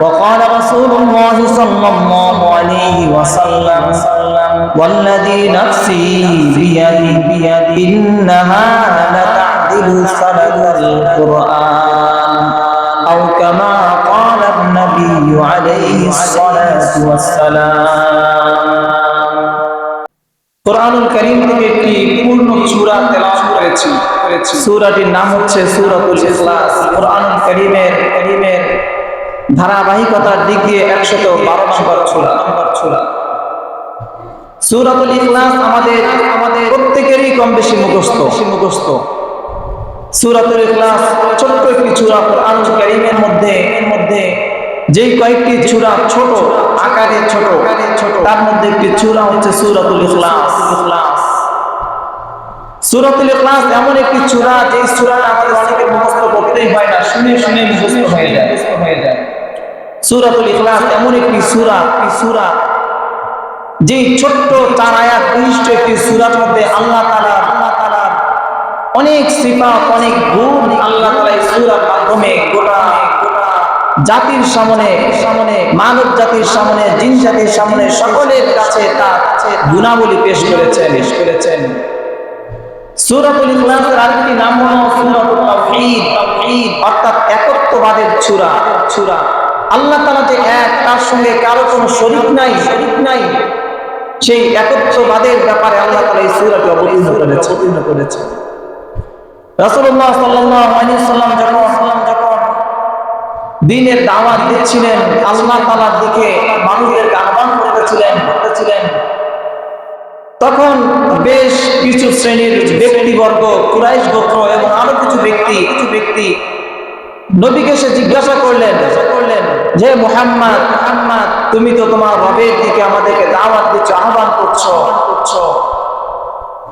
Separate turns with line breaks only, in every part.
وقال رسول الله صلى الله عليه وسلم والذي نفسي بيده إنها لتعدل سبب القرآن أو كما قال النبي عليه الصلاة والسلام কোরআনুল করিম থেকে একটি পূর্ণ সূরা তেলাওয়াত করেছি সূরাটির নাম হচ্ছে সূরাতুল ইখলাস কোরআনুল করিমের করিমের ধারাবাহিকতার দিক দিয়ে 112 নম্বর সূরা নম্বর সূরা সূরাতুল ইখলাস আমাদের আমাদের প্রত্যেকেরই কম বেশি মুখস্থ মুখস্থ। সূরাতুল ইখলাস ছোট্ট একটি চূড়া কোরআনুল কারীমের মধ্যে, এর মধ্যে। যেই কয়েকটি চূড়া ছোট, আকারে ছোট ছোট তার মধ্যে একটি চূড়া হচ্ছে সূরাতুল ইখলাস। ইখলাস সূরাতুল ইখলাস এমন একটি চূড়া, যেই সূরাটা আমাদের মুখস্থ করতেই হয় না, শুনে শুনে মুখস্থ হয়ে যায় হয়ে যায়। সূরাতুল ইখলাস এমন একটি সুরা একটি সূরা যেই ছোট্ট চার আয়াত বিশিষ্ট একটি সূরার মধ্যে আল্লাহ তাআলা আল্লাহ তাআলার অনেক সিফাত অনেক গুণ আল্লাহ তাআলা এই সূরার মাধ্যমে গোটা গোটা জাতির সামনে সামনে মানব জাতির সামনে জিন জাতির সামনে সকলের কাছে তার গুণাবলী পেশ করেছেন। পেশ করেছেন। সূরাতুল ইখলাসের আরেকটি নাম হলো সূরাতুল তাওহীদ। তাওহীদ অর্থাৎ একত্ববাদের সূরা। সূরা। আল্লাহ তাআলা যে এক তার সঙ্গে কারও কোনো শরীক নাই শরীক নাই। সেই একত্ববাদের ব্যাপারে আল্লাহ তালা এই সূরাটি অবতীর্ণ করেছে অবতীর্ণ করেছে সাল্লাম যখন যখন দিনের দাওয়াত দিচ্ছিলেন আল্লাহ তাআলার দিকে মানুষদেরকে আহ্বান করতেছিলেন করতেছিলেন তখন বেশ কিছু শ্রেণির ব্যক্তিবর্গ কুরাইশ গোত্র এবং আরও কিছু ব্যক্তি কিছু ব্যক্তি নবীকে সে জিজ্ঞাসা করলেন যে মুহাম্মদ মুহাম্মদ, তুমি তো তোমার রবের দিকে আমাদেরকে দাওয়াত দিচ্ছ, আহ্বান করছ করছ।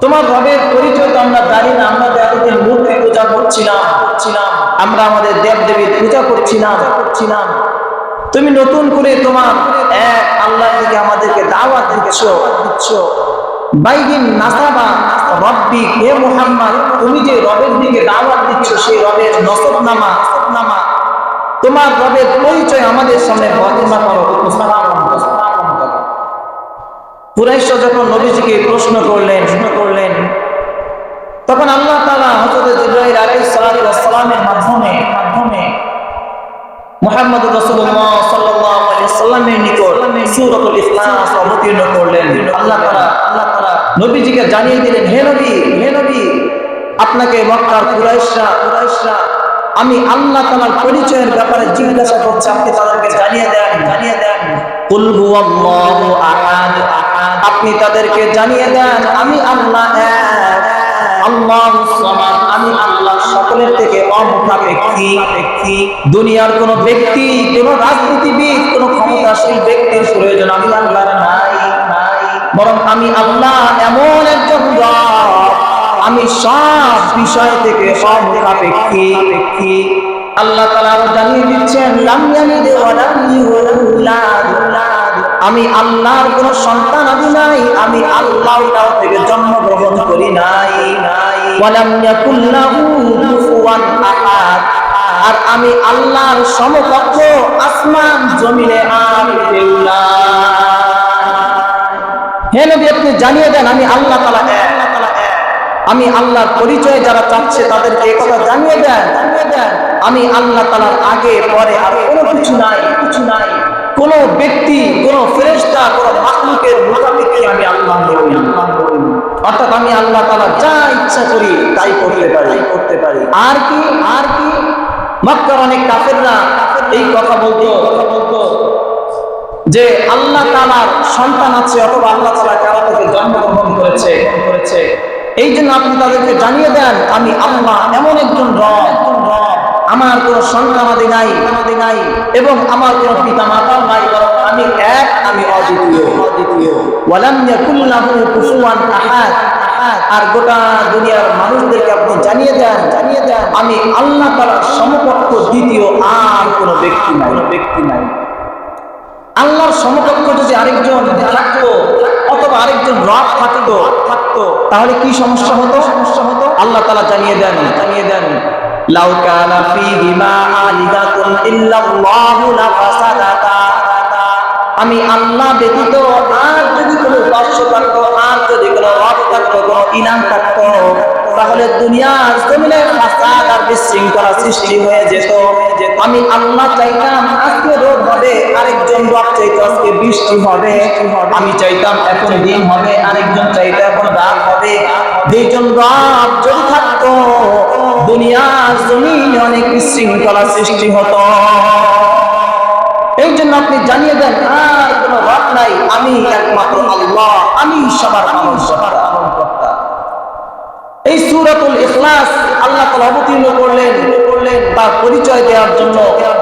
তোমার রবের পরিচয় তো আমরা জানি না, আমরা তো এতদিন মূর্তি পূজা করছিলাম করছিলাম। আমরা আমাদের দেব দেবীর পূজা করছিলাম করছিলাম। তুমি নতুন করে তোমার এক আল্লাহর দিকে আমাদেরকে দাওয়াত দিচ্ছ দিচ্ছ। বাইগিন নাসাবা, রব্বি, হে মুহাম্মদ, তুমি যে রবের দিকে দাওয়াত দিচ্ছ, সেই রবের নসবনামা নসবনামা। তোমার রবের পরিচয় আমাদের সামনে বর্ণনা করো উপস্থাপন উপস্থাপন করো। কুরাইশরা যখন নবীজিকে প্রশ্ন করলেন প্রশ্ন করলেন, তখন আল্লাহ জিবরাইল আলাইহিস সালাতু ওয়াস সালামের মাধ্যমে মাধ্যমে মুহাম্মদ আলাইহি সাল্লামের নিকট সূরাতুল ইখলাস অবতীর্ণ করলেন। আল্লাহ তাআলা আল্লাহ তাআলা নবীজিকে জানিয়ে দিলেন, হে নবী হে নবী, আপনাকে মক্কার কুরাইশরা কুরাইশরা আমি আল্লাহ তাআলার পরিচয়ের ব্যাপারে জিজ্ঞাসা করছি আপনি তাদেরকে জানিয়ে দেন। জানিয়ে দেন। আপনি তাদেরকে জানিয়ে দেন আমি আল্লাহ আল্লাহ আমি আল্লাহ সকলের থেকে অমুখাপেক্ষী দুনিয়ার কোন ব্যক্তি কোন রাজনীতিবিদ কোন ক্ষমতাশীল ব্যক্তির প্রয়োজন আমি আল্লাহর নাই। নাই বরং আমি আল্লাহ এমন একজন আমি সব বিষয় থেকে অমুখাপেক্ষী আল্লাহ তাআলা আরও জানিয়ে দিচ্ছেন আমি আল্লাহর কোন সন্তান আদি নাই, আমি আল্লাহ থেকে জন্মগ্রহণ করি নাই। আর আমি আল্লাহর সমকক্ষ আসমান জমিনে আর। হে নবী, আপনি জানিয়ে দেন, আমি আল্লাহ তাআলা এক আল্লাহ তাআলা এক আমি আল্লাহর পরিচয় যারা চাচ্ছে তাদেরকে এই কথা জানিয়ে দেন। আমি আল্লাহ তালার আগে, পরে আর কোনো কিছু নাই। কিছু নাই কোন ব্যক্তি, কোন ফেরেশতা, কোন মাখলুকের মোকাবিকে আমি আল্লাহ নই। অর্থাৎ আমি আল্লাহ তাআলা যা ইচ্ছা করি তাই করতে পারি। করতে পারি আর কি? আর কি? মক্কার অনেক কাফেররা এই কথা বলতো কথা বলতো যে আল্লাহ তালার সন্তান আছে অথবা আল্লাহ তালা কারও থেকে জন্মগ্রহণ করেছে করেছে। এই জন্য আপনি তাদেরকে জানিয়ে দেন, আমি আল্লাহ এমন একজন রব, আমার কোনো সন্তানাদি নাই নাই, এবং আমার কোনো পিতা মাতাও নাই আমি এক, আমি অদ্বিতীয়। অদ্বিতীয় ওয়ালাম ইয়াকুল লাহু কুফুয়ান আহাদ। আর গোটা দুনিয়ার মানুষদেরকে আপনি জানিয়ে দেন জানিয়ে দেন আমি আল্লাহ তাআলার সমকক্ষ দ্বিতীয় আর কোনো ব্যক্তি নাই। কোনো ব্যক্তি নাই আল্লাহর সমকক্ষ যদি আরেকজন থাকতো অথবা আরেকজন রব থাকতো থাকতো, তাহলে কি সমস্যা হতো? সমস্যা হতো আল্লাহ তাআলা জানিয়ে দেন জানিয়ে দেন, লাউ কানা ফীহিমা আলিহাতুন ইল্লাল্লাহু লাফাসাদাতা। আমি আল্লাহ ব্যতীত আর যদি কোনো উপাস্য থাকতো, আর যদি কোনো রব থাকতো, কোনো ইনাম থাকতো, তাহলে দুনিয়ার জমিনে ফাসাদ আর বিশৃঙ্খলা সৃষ্টি হয়ে যেত। আমি আল্লাহ চাইতাম আজকে রোদ হবে আরেকজন রব চাইতো আজকে বৃষ্টি হবে আমি চাইতাম এখন দিন হবে আরেকজন চাইতো এখন রাত হবে। দুইজন রব যদি থাকতো দুনিয়ার জমিনে অনেক বিশৃঙ্খলা সৃষ্টি হতো। এই জন্য আপনি জানিয়ে দেন আর কোন রব নাই আমি একমাত্র আল্লাহ আমি সবার পালন কর্তা এই সুরাতুল ইখলাস আল্লাহ তাআলা অবতীর্ণ করলেন করলেন তার পরিচয় দেওয়ার জন্য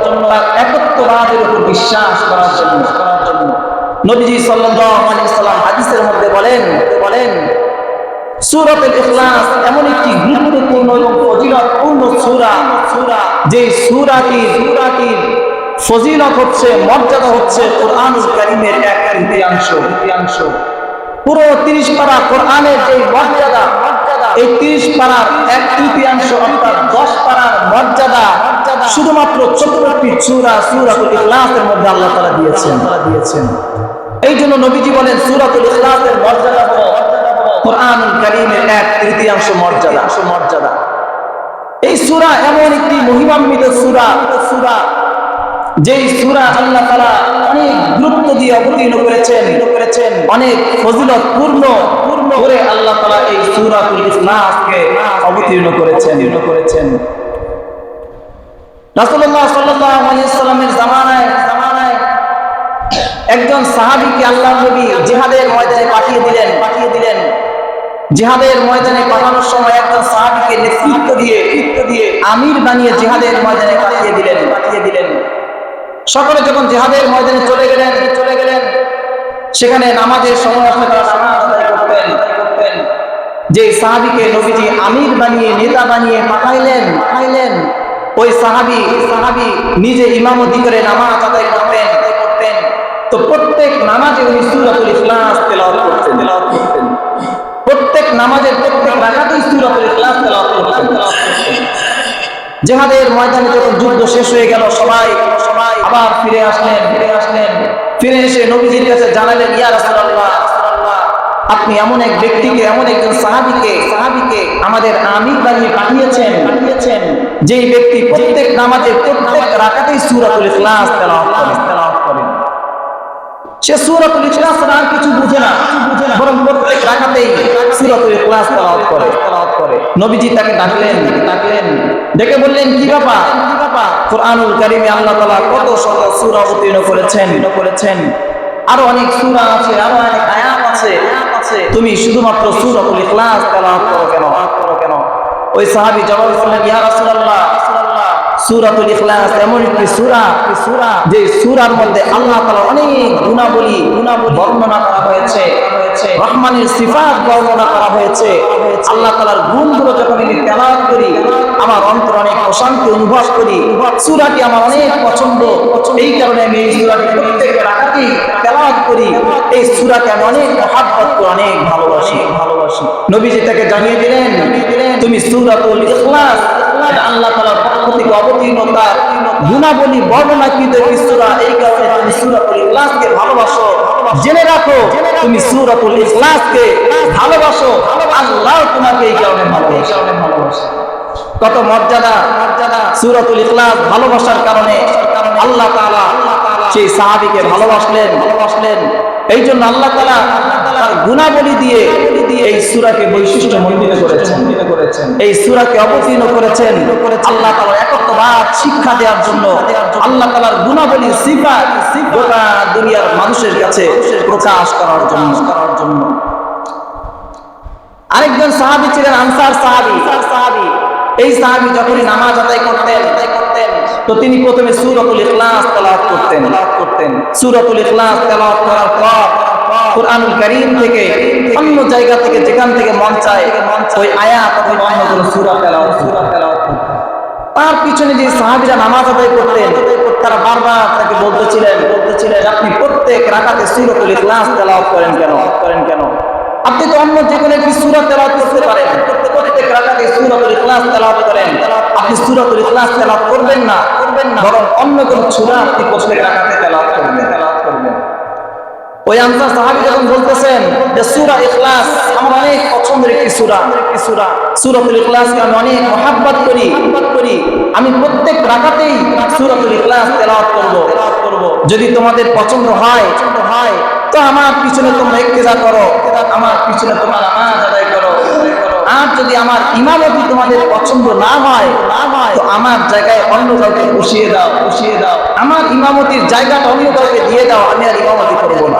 জন্য তার একত্ববাদের উপর বিশ্বাস করার জন্য নবীজি সাল্লাল্লাহু আলাইহি সাল্লাম হাদিসের মধ্যে বলেন বলেন, সূরাতুল ইখলাস এমন একটি গুরুত্বপূর্ণ এবং ফজিলতপূর্ণ সূরা সূরা যে সূরাটি, সূরাটির ফজিলত হচ্ছে, মর্যাদা হচ্ছে কোরআনুল কারীমের এক তৃতীয়াংশ তৃতীয়াংশ। পুরো 30 পারা কোরআনের যে মর্যাদা এই 30 পারার এক তৃতীয়াংশ অর্থাৎ 10 পারার মর্যাদা শুধুমাত্র চতুর্থটি সূরা সূরাতুল ইখলাসের মধ্যে আল্লাহ তাআলা দিয়েছেন। তাআলা দিয়েছেন। এই জন্য নবীজি বলেন সূরাতুল ইখলাসের মর্যাদা হলো কোরআনুল কারীমের এক তৃতীয়াংশ মর্যাদা। মর্যাদা। এই সূরা এমন একটি মহিমান্বিত সূরা সূরা যেই সূরা আল্লাহ তাআলা অনেক গুরুত্ব দিয়ে অবতীর্ণ করেছেন। করেছেন অনেক ফজিলত পূর্ণ পূর্ণ করে আল্লাহ তাআলা এই সূরাতুল ইখলাসকে অবতীর্ণ করেছেন। করেছেন। সাল্লামের জামানায় জামানায় একজন সাহাবীকে আল্লাহ নবী জিহাদের ময়দানে পাঠিয়ে দিলেন পাঠিয়ে দিলেন। জিহাদের ময়দানে পাঠানোর সময় একজন সাহাবীকে নেতৃত্ব দিয়ে নেতৃত্ব দিয়ে আমির বানিয়ে জিহাদের ময়দানে পাঠিয়ে দিলেন পাঠিয়ে দিলেন। সকলে যখন জেহাদের ময়দানে চলে গেলেন চলে গেলেন, সেখানে নামাজের সময় আসলে তারা করতেন করতেন। যে সাহাবিকে নবীজি আমির বানিয়ে, নেতা বানিয়ে পাঠাইলেন পাঠাইলেন। ওই সাহাবি সাহাবি নিজে ইমামতি করে নামাজ আদায় করতেন করতেন। তো প্রত্যেক নামাজে উনি সূরাতুল ইখলাস তেলাওয়াত করতেন। তেলাওয়াত করতেন প্রত্যেক নামাজের প্রত্যেক রাকাতেই সূরাতুল ইখলাস তেলাওয়াত করতেন। জেহাদের ময়দানে যখন যুদ্ধ শেষ হয়ে গেল, সবাই সবাই আবার ফিরে আসলেন ফিরে আসলেন। ফিরে এসে নবীজির কাছে জানালেন, ইয়া রাসূলুল্লাহ আপনি এমন এক ব্যক্তিকে, এমন একজন সাহাবীকে সাহাবীকে আমাদের আমির বানিয়ে পাঠিয়েছেন। পাঠিয়েছেন। যেই ব্যক্তি প্রত্যেক নামাজে প্রত্যেক রাকাতেই সূরাতুল ইখলাস তেলাওয়াত করেন সে সূরাতুল আর কিছু বুঝে না। বরং প্রত্যেক রাকাতেই সূরাতুল তেলাওয়াত করে তেলাওয়াত করে। নবীজি তাকে ডাকলেন। ডাকলেন ডেকে বললেন, কি ব্যাপার? কি ব্যাপার কোরআনুল আল্লাহ তাআলা কত শত সূরা অবতীর্ণ করেছেন করেছেন? আরও অনেক সূরা আছে, আরও অনেক আয়াত আছে? তুমি শুধুমাত্র সূরাতুল ইখলাস তেলাওয়াত করো কেন? করো কেন? ওই সাহাবী জবাব করলেন ইয়া রাসূলুল্লাহ সূরাতুল ইখলাস, এমন একটি সূরা যে সূরার মধ্যে আল্লাহ তাআলা অনেক গুণাবলী গুণাবলী বর্ণনা করা হয়েছে। রহমানের সিফাত বর্ণনা করা হয়েছে। আল্লাহ তাআলার গুণগুলো যখন আমি তেলাওয়াত করি, আমার অন্তর অনেক প্রশান্তি অনুভব করি। সূরাটি আমার অনেক পছন্দ। এই কারণে আমি এই সূরাটি প্রত্যেক রাকাতেই তেলাওয়াত করি। এই সূরাকে আমি অনেক মহাব্বত করে, অনেক ভালোবাসি ভালোবাসি। নবীজি তাকে জানিয়ে দিলেন, তুমি সূরাতুল ইখলাস এটা আল্লাহ তাআলার পক্ষ থেকে অবতীর্ণ তার গুণাবলী বর্ণনাকৃত সূরা। এই কারণে তুমি সূরাতুল ইখলাসকে ভালোবাসো। জেনে রাখো, তুমি সূরাতুল ইখলাসকে ভালোবাসো। আল্লাহ তোমাকে এই কারণে ভালোবাসে। কত মর্যাদা মর্যাদা সূরাতুল ইখলাস ভালোবাসার কারণে আল্লাহ তাআলা সেই সাহাবীকে ভালোবাসলেন ভালোবাসলেন। এই জন্য আল্লাহ তাআলা তার গুণাবলী দিয়ে এই সূরাকে বৈশিষ্ট্য মণ্ডিত করেছেন। এই সূরাকে অবতীর্ণ করেছেন। আল্লাহ তাআলা একত্ববাদ শিক্ষা দেওয়ার জন্য। আল্লাহ তাআলার গুণাবলী সিফাত গোটা দুনিয়ার মানুষের কাছে প্রকাশ করার জন্য। করার জন্য আরেকজন সাহাবী ছিলেন আনসার সাহাবী। সাহাবী এই সাহাবী যখনই নামাজ আদায় করতেন, তো তিনি প্রথমে সূরাতুল ইখলাস তেলাওয়াত করতেন করতেন। সূরাতুল ইখলাস তেলাওয়াত করার পর কোরআনুল কারীম থেকে অন্য জায়গা থেকে যেখান থেকে মন চায়, ওই আয়াত অথবা অন্য কোনো সূরা তেলাওয়াত সূরা করতেন তার পিছনে যে সাহাবিরা নামাজ আদায় করতেন, তারা বারবার তাকে বলতেছিলেন বলতেছিলেন, আপনি প্রত্যেক রাকাতে সূরাতুল ইখলাস তেলাওয়াত করেন কেন? করেন কেন? আপনি তো অন্য যে কোনো একটি সূরা তেলাওয়াত করতে পারেন। প্রত্যেক রাকাতে সূরাতুল ইখলাস তেলাওয়াত করেন। আপনি সূরাতুল ইখলাস তেলাওয়াত করবেন না করবেন না। বরং অন্য কোন সূরা আপনি প্রত্যেক রাকাতে তেলাওয়াত করবেন তেলাওয়াত করবেন। ওই আনসার সাহাবী যখন বলতেছেন যে সূরা ইখলাস, আমার অনেক পছন্দের একটি সূরা একটি সূরা সূরাতুল ইখলাসকে আমি অনেক মহাব্বত করি। করি আমি প্রত্যেক রাকাতেই সূরাতুল ইখলাস তেলাওয়াত করব। করব যদি তোমাদের পছন্দ হয় পছন্দ হয় তো আমার পিছনে তোমরা ইক্তেজা করো। আমার পিছনে তোমরা নামাজ আদায় করো। আর যদি আমার ইমামতি তোমাদের পছন্দ না হয় না হয়, তো আমার জায়গায় অন্য কাউকে বসিয়ে দাও বসিয়ে দাও। আমার ইমামতির জায়গাটা অন্য কাউকে দিয়ে দাও, আমি আর ইমামতি করব না।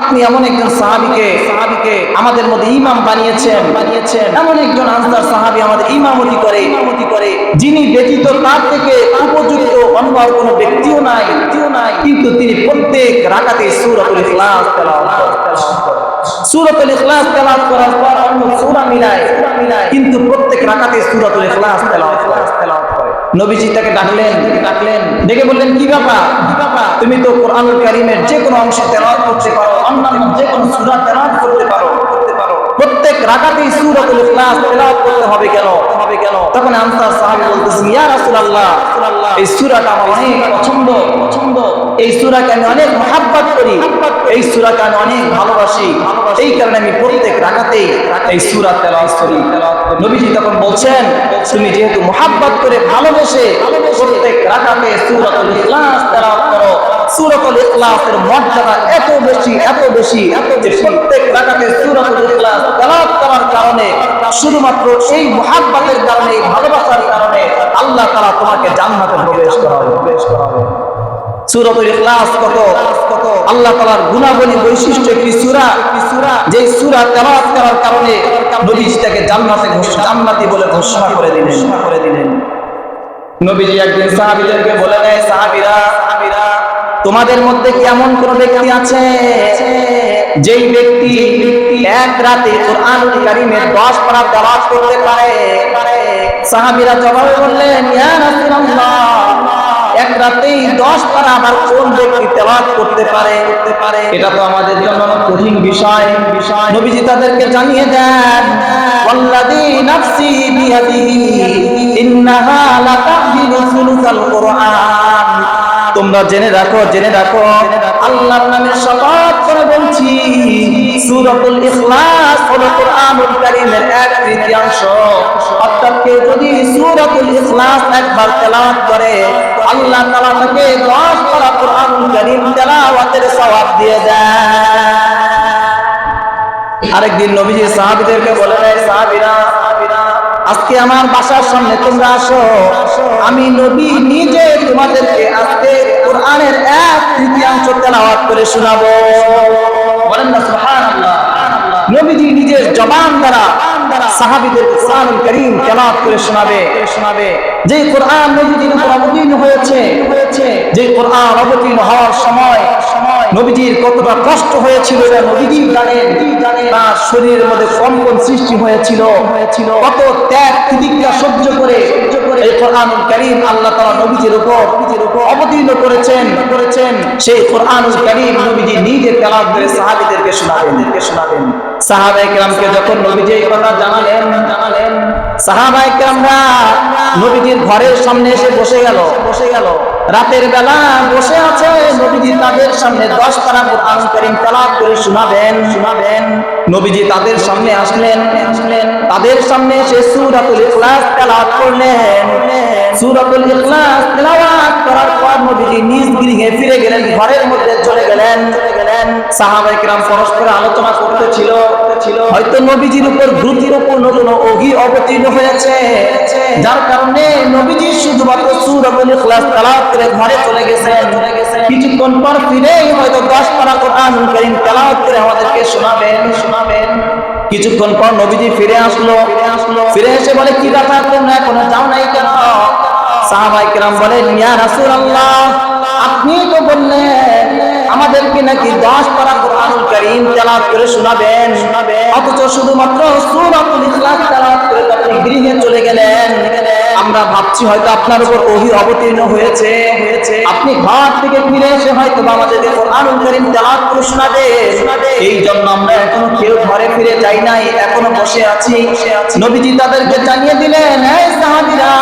আপনি এমন একজন সাহাবীকে সাহাবীকে আমাদের মধ্যে ইমাম বানিয়েছেন। বানিয়েছেন এমন একজন আনসার সাহাবী আমাদের ইমামতি করে ইমামতি করে, যিনি ব্যতীত তার থেকে উপযুক্ত অন্য কোনো ব্যক্তিও নাই ব্যক্তিও নাই। কিন্তু তিনি প্রত্যেক রাকাতে সূরাতুল ইখলাস তেলাওয়াত করেন। সূরাতুল ইখলাস তেলাওয়াত করার পর অন্য সূরা মিলায় কিন্তু প্রত্যেক রাকাতে সূরাতুল ইখলাস তেলাওয়াত নবীজি তাকে ডাকলেন ডাকলেন। ডেকে বললেন, কি ব্যাপার? তুমি তো কোরআনুল কারিমের যে কোনো অংশে তেলাওয়াত করতে পারো, অন্যান্য যে কোনো সূরা তেলাওয়াত করতে পারো। প্রত্যেক রাকাতেই সূরাতুল ইখলাস তেলাওয়াত করতে হবে কেন? হবে কেন? তখন আনসার সাহাবী বলতেছেন ইয়া রাসূলুল্লাহ এই সূরাটা আমার অনেক পছন্দ। পছন্দ। এই সূরাকে আমি অনেক মহাব্বত করি। এই সূরাকে আমি অনেক ভালোবাসি। এই কারণে আমি প্রত্যেক রাকাতেই এই সূরা তেলাওয়াত করি। নবীজি তখন বলছেন তুমি যেহেতু মহাব্বত করে ভালোবেসে প্রত্যেক রাকাতে সূরাতুল ইখলাস তেলাওয়াত করো সূরাতুল ইখলাসের মর্যাদা এত বেশি এত বেশি যে প্রত্যেক রাকাতে সূরাতুল ইখলাস তেলাওয়াত করার কারণে, শুধুমাত্র এই কারণে, এই ভালোবাসার কারণে আল্লাহ তাআলা তোমাকে জান্নাতে প্রবেশ করাবে। প্রবেশ করাবে ইখলাস কত? কত আল্লাহ তাআলার গুণাবলী বৈশিষ্ট্য একটি সূরা। সূরা সূরা তেলাওয়াত করার কারণে জান্নাতে জান্নাতি বলে ঘোষণা করে দিলেন। করে দিলেন নবীজি একদিন সাহাবীদেরকে দেয়, সাহাবীরা তোমাদের মধ্যে কি এমন কোন ব্যক্তি আছে? যেই ব্যক্তি এক রাতে কোরআনুল কারীমের 10 পারা করতে পারে? সাহাবীরা জবাবে বললেন রাসূলুল্লাহ, এক রাতেই 10 পারা আবার কোন ব্যক্তি তেলাওয়াত করতে পারে? করতে পারে জন্য দেন তোমরা জেনে রাখো জেনে রাখো। আল্লাহর নামে শপথ করে বলছি, সূরাতুল ইখলাস হলো কোরআনুল কারীমের এক তৃতীয়াংশ। অর্থাৎ কেউ যদি সূরাতুল ইখলাস একবার তেলাওয়াত করে, আল্লাহ তাআলা তাকে 10 পারা কোরআনুল কারীম তেলাওয়াতের সওয়াব দিয়ে দেয়। আরেকদিন নবীজি সাহাবীদেরকে বলে দেয়, সাহাবীরা আজকে আমার বাসার সামনে তোমরা আসো। আমি নবী নিজে তোমাদেরকে আজকে কোরআনের এক তৃতীয়াংশ তেলাওয়াত করে শোনাবো। বলেন না, সুবহানাল্লাহ। নবীজি নিজের জবান দ্বারা সাহাবীদের কোরআন করিম তেলাওয়াত করে শোনাবে শোনাবে। যে কোরআন নবীজির উপর অবতীর্ণ হয়েছে যে কোরআন অবতীর্ণ হওয়ার সময় সময় নবীজির কতটা কষ্ট হয়েছিল এটা নবীজি তার শরীরের মধ্যে কম্পন সৃষ্টি হয়েছিল, কত ত্যাগ তিতিক্ষা সহ্য করে এই কোরআনুল করিম আল্লাহ তাআলা নবীজির উপর নবীজির উপর অবতীর্ণ করেছেন। করেছেন। সেই কোরআনুল করিম নবীজি নিজে তেলাওয়াত করে সাহাবীদেরকে শোনাবেন শোনাবেন সাহাবায়ে কেরামকে যখন নবীজি এই কথা জানালেন জানালেন সাহাবায়ে কেরামরা নবীজির ঘরের সামনে এসে বসে গেল। বসে গেল। রাতের বেলা বসে আছে নবীজি তাদের সামনে 10 পারা কোরআন করিম তেলাওয়াত করে শোনাবেন শোনাবেন। নবীজি তাদের সামনে আসলেন আসলেন। তাদের সামনে এসে সুরাতুল ইখলাস তেলাওয়াত করলেন। সুরাতুল ইখলাস তেলাওয়াত করার পর নবীজি নিজ গৃহে ফিরে গেলেন, ঘরের মধ্যে চলে গেলেন চলে গেলেন। আলোচনা করতেছিল। হয়তো উপর ওহী অবতীর্ণ হয়েছে। যার কারণে ঘরে চলে কিছুক্ষণ পর হয়তো 10 পারা কোরআনুল কারীম তেলাওয়াত করে শোনাবেন শোনাবেন। কিছুক্ষণ পর নবীজি ফিরে আসলো। ফিরে এসে বলে, কি ব্যাপার তোমরা যাও নাই কেন? সাহাবাই কিরাম বলেন, ইয়া আপনি তো বললেন আমাদেরকে নাকি 10 পারা কোরআনুল কারীম তেলাওয়াত করে শোনাবেন। শোনাবেন অথচ শুধুমাত্র সূরাতুল ইখলাস তেলাওয়াত করে আপনি গৃহে চলে গেলেন। আমরা ভাবছি হয়তো আপনার উপর ওহী অবতীর্ণ হয়েছে। হয়েছে আপনি ঘর থেকে ফিরে এসে হয়তো আমাদেরকে কোরআনুল কারীম তেলাওয়াত করে শোনাবে। এই জন্য আমরা এখনও কেউ ঘরে ফিরে যাই নাই, এখনও বসে আছি। নবীজি তাদেরকে জানিয়ে দিলেন এই সাহাবীরা,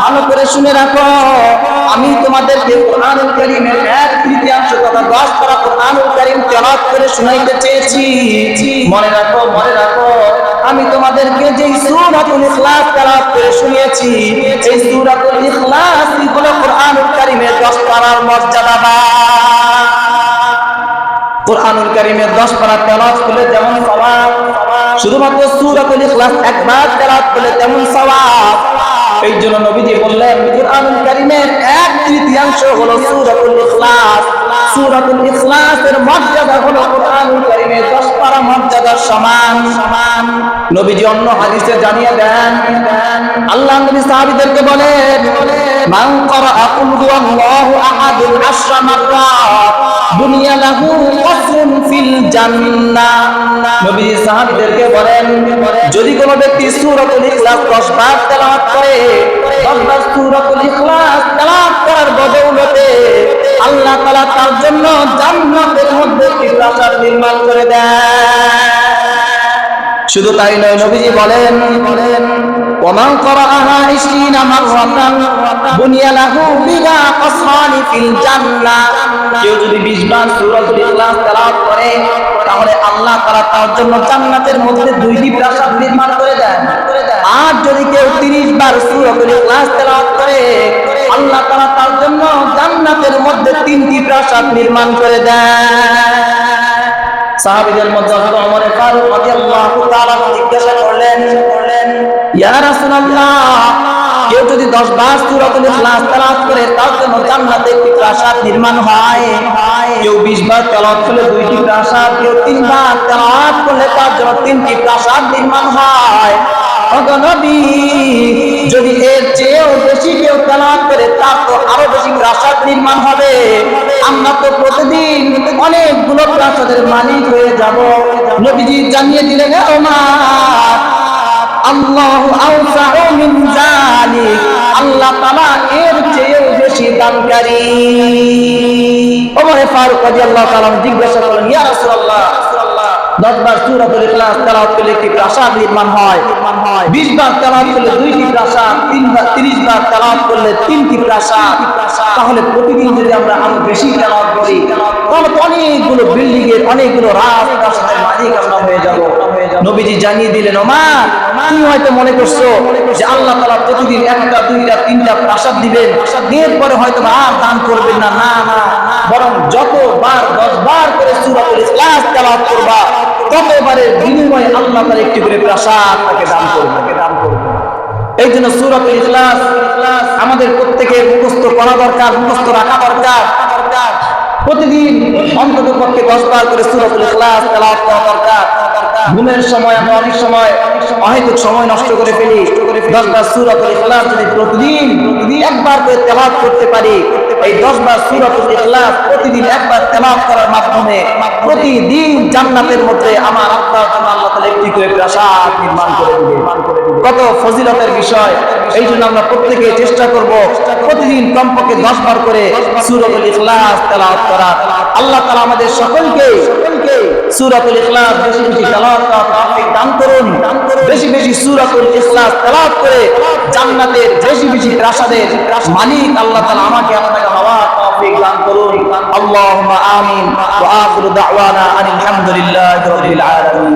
ভালো করে শুনে রাখো। আমি তোমাদেরকে কোরআনুল কারীমের এক কথা দশ পারা কোরআনুল কারীম তেলাওয়াত করে শোনাইতে চেয়েছি। মনে রাখো মনে রাখো, আমি তোমাদেরকে যে সূরাতুল ইখলাস তেলাওয়াত করে শুনিয়েছি, এই সূরাতুল ইখলাস হলো কোরআনুল কারীমের 10 পারার কোরআনুল কারীমের 10 পারা করলে যেমন সওয়াব, শুধুমাত্র সূরাতুল ইখলাস একবার করলে তেমন সওয়াব। এই জন্য নবীজি বললেন, কোরআনুল কারীমের এক তৃতীয়াংশ হলো সূরাতুল ইখলাস। সূরাতুল ইখলাসের মর্যাদা হলো কোরআনুল কারীমের 10 পারা মর্যাদার সমান। সমান নবীজি অন্য হাদিসে জানিয়ে দেন, আল্লাহ নবী সাহাবীদেরকে বলেন, মান ক্বারাআ কুল হুয়াল্লাহু আহাদুল আশরা মাররাত বুনিয়া লাহু কসরুন ফিল জান্নাহ। নবী সাহাবীদেরকে বলেন, যদি কোনো ব্যক্তি সূরাতুল ইখলাস 10 বার তেলাওয়াত করে 10 সূরাতুল ইখলাস তেলাওয়াত করার বদৌলতে আল্লাহ তার জন্য জান্নাতের মধ্যে প্রাসাদ নির্মাণ করে দেন। শুধু তাই নয়, নবীজি বলেন বলেন ওমান করাহা ইসরিনা মাররাতান বুনিয়া লাহু বিহা কসরানি ফিল জান্নাহ। কেউ যদি 20 বার সূরাতুল ইখলাস তেলাওয়াত করে, তাহলে আল্লাহ তার জন্য জান্নাতের মধ্যে দুইটি প্রাসাদ নির্মাণ করে আর যদি কেউ 30 বার সূরাতুল ইখলাস তেলাওয়াত করে। আল্লাহ তাআলা তার জন্য জান্নাতের মধ্যে তিনটি প্রাসাদ নির্মাণ করে দেন। সাহাবীদের মধ্যে হযরত ওমর ফারুক রাদিয়াল্লাহু তাআলা জিজ্ঞাসা করলেন করলেন ইয়া রাসূলুল্লাহ, কেউ যদি 10 বার সূরাতুল ইখলাস তেলাওয়াত করে, তার জন্য জান্নাতে একটি প্রাসাদ নির্মাণ হয়? কেউ 20 বার তেলাওয়াত করলে দুইটি প্রাসাদ, কেউ 3 বার তেলাওয়াত করলে তার জন্য তিনটি প্রাসাদ নির্মাণ হয়। নবী, যদি এর চেয়েও বেশি কেউ তেলাওয়াত করে, তার তো আরও বেশি প্রাসাদ নির্মাণ হবে। আমরা তো প্রতিদিন অনেকগুলো প্রাসাদের মালিক হয়ে যাব। নবীজি জানিয়ে দিলেন "হে ওমর আল্লাহ আউসাউ মিন জালিক আল্লাহ তাআলা এর চেয়েও বেশি দানকারী। ওমর ফারুক রাদিয়াল্লাহু তাআলা জিজ্ঞাসা করলেন, ইয়া রাসূলুল্লাহ দশ বার সূরাতুল ইখলাস তেলাওয়াত করলে একটি প্রাসাদ নির্মাণ হয়। নির্মাণ হয় 20 বার তেলাওয়াত করলে দুইটি প্রাসাদ তিন বার 30 বার তেলাওয়াত করলে তিনটি প্রাসাদ। তাহলে প্রতিদিন যদি আমরা আরও বেশি তেলাওয়াত করি, তাহলে অনেকগুলো বিল্ডিং এর অনেকগুলো প্রাসাদের মালিক আমরা হয়ে যাব। নবীজি জানিয়ে দিলেন, ওমর, তুমি হয়তো মনে করছ যে আল্লাহ তাআলা প্রতিদিন একটা, দুইটা, তিনটা প্রাসাদ দিবেন। এরপরে হয়তো আর দান করবেন না। না না বরং যতবার দশ বার করে সূরাতুল ইখলাস তেলাওয়াত করবা বিনিময়ে আল্লাহ তাআলা একটি করে প্রাসাদ তাকে দান করবে দান করবে এই জন্য সূরাতুল ইখলাস আমাদের প্রত্যেকের মুখস্থ করা দরকার, মুখস্থ রাখা দরকার। প্রতিদিন অন্তত পক্ষে দশ বার করে সূরাতুল ইখলাস তেলাওয়াত করা দরকার। ঘুমের সময় আমরা অনেক সময়, অহেতুক সময় নষ্ট করে ফেলি। দশ বার সূরাতুল ইখলাস যদি প্রতিদিন প্রতিদিন একবার করে তেলাওয়াত করতে পারি এই দশ বার সূরাতুল ইখলাস প্রতিদিন একবার তেলাওয়াত করার মাধ্যমে প্রতিদিন জান্নাতের মধ্যে আমার আপনার জন্য আল্লাহ একটি করে প্রাসাদ নির্মাণ করে দিবে। কত ফজিলতের বিষয়। এই জন্য আমরা প্রত্যেকে চেষ্টা করব প্রতিদিন কমপক্ষে দশ বার করে সূরাতুল ইখলাস তেলাওয়াত করার। আল্লাহ তালা আমাদের সকলকে সকলকে সূরাতুল ইখলাস, বেশি বেশি তেলাওয়াত তৌফিক দান করুন। বেশি বেশি সূরাতুল ইখলাস তেলাওয়াত করে জান্নাতের বেশি বেশি প্রাসাদের মালিক আল্লাহ তাআলা আমাকে আপনাকে হওয়া তৌফিক দান করুন। আল্লাহুম্মা আমিন। ওয়া আখিরু দাওয়ানা আনিল হামদুলিল্লাহি রাব্বিল আলামিন।